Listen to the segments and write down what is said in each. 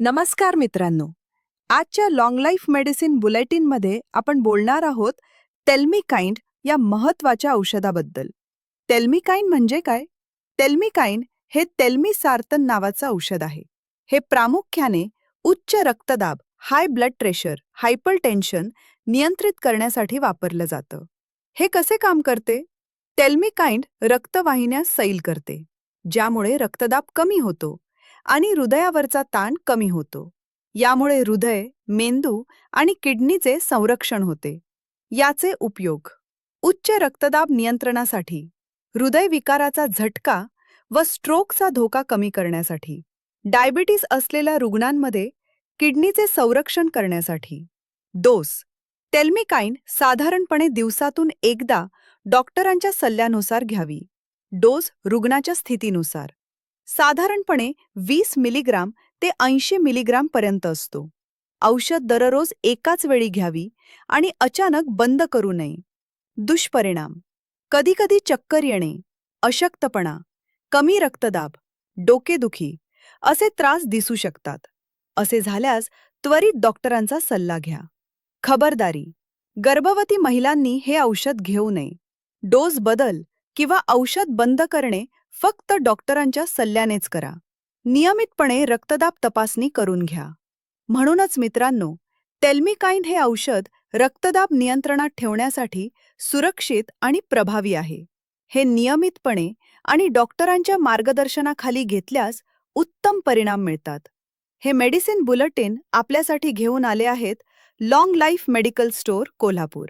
नमस्कार मित्रांनो. आजच्या लॉंग लाईफ मेडिसिन बुलेटिनमध्ये आपण बोलणार आहोत टेल्मिकाइंड या महत्त्वाच्या औषधाबद्दल. टेल्मिकाइंड म्हणजे काय? टेल्मिकाइंड हे तेल्मिसार्तन नावाचं औषध आहे. हे प्रामुख्याने उच्च रक्तदाब हाय ब्लड प्रेशर हायपरटेन्शन नियंत्रित करण्यासाठी वापरलं जातं. हे कसे काम करते? टेल्मिकाइंड रक्तवाहिन्या सैल करते ज्यामुळे रक्तदाब कमी होतो. आणि हृदयावरचा ताण कमी होतो. यामुळे हृदय मेंदू आणि किडनीचे संरक्षण होते. याचे उपयोग. उच्च रक्तदाब नियंत्रणासाठी हृदयविकाराचा झटका व स्ट्रोकचा धोका कमी करण्यासाठी डायबिटीस असलेल्या रुग्णांमध्ये किडनीचे संरक्षण करण्यासाठी. डोस. टेल्मिकाइन साधारणपणे दिवसातून एकदा डॉक्टरांच्या सल्ल्यानुसार घ्यावी. डोस रुग्णाच्या स्थितीनुसार. साधारणपणे वीस मिलीग्राम ते ऐंशी मिलीग्राम पर्यंत असतो. औषध दररोज एकाच वेळी घ्यावी आणि अचानक बंद करू नये. दुष्परिणाम. कधीकधी चक्कर येणे अशक्तपणा कमी रक्तदाब डोकेदुखी असे त्रास दिसू शकतात. असे झाल्यास त्वरित डॉक्टरांचा सल्ला घ्या. खबरदारी. गर्भवती महिलांनी हे औषध घेऊ नये. डोस बदल किंवा औषध बंद करणे फक्त डॉक्टरांच्या सल्ल्यानेच करा. नियमितपणे रक्तदाब तपासणी करून घ्या. म्हणूनच मित्रांनो टेल्मिकाइंड हे औषध रक्तदाब नियंत्रणात ठेवण्यासाठी सुरक्षित आणि प्रभावी आहे. हे नियमितपणे आणि डॉक्टरांच्या मार्गदर्शनाखाली घेतल्यास उत्तम परिणाम मिळतात. हे मेडिसिन बुलेटिन आपल्यासाठी घेऊन आले आहेत long life medical store Kolhapur.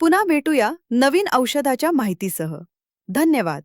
पुन्हा भेटूया नवीन औषधाच्या माहितीसह. धन्यवाद.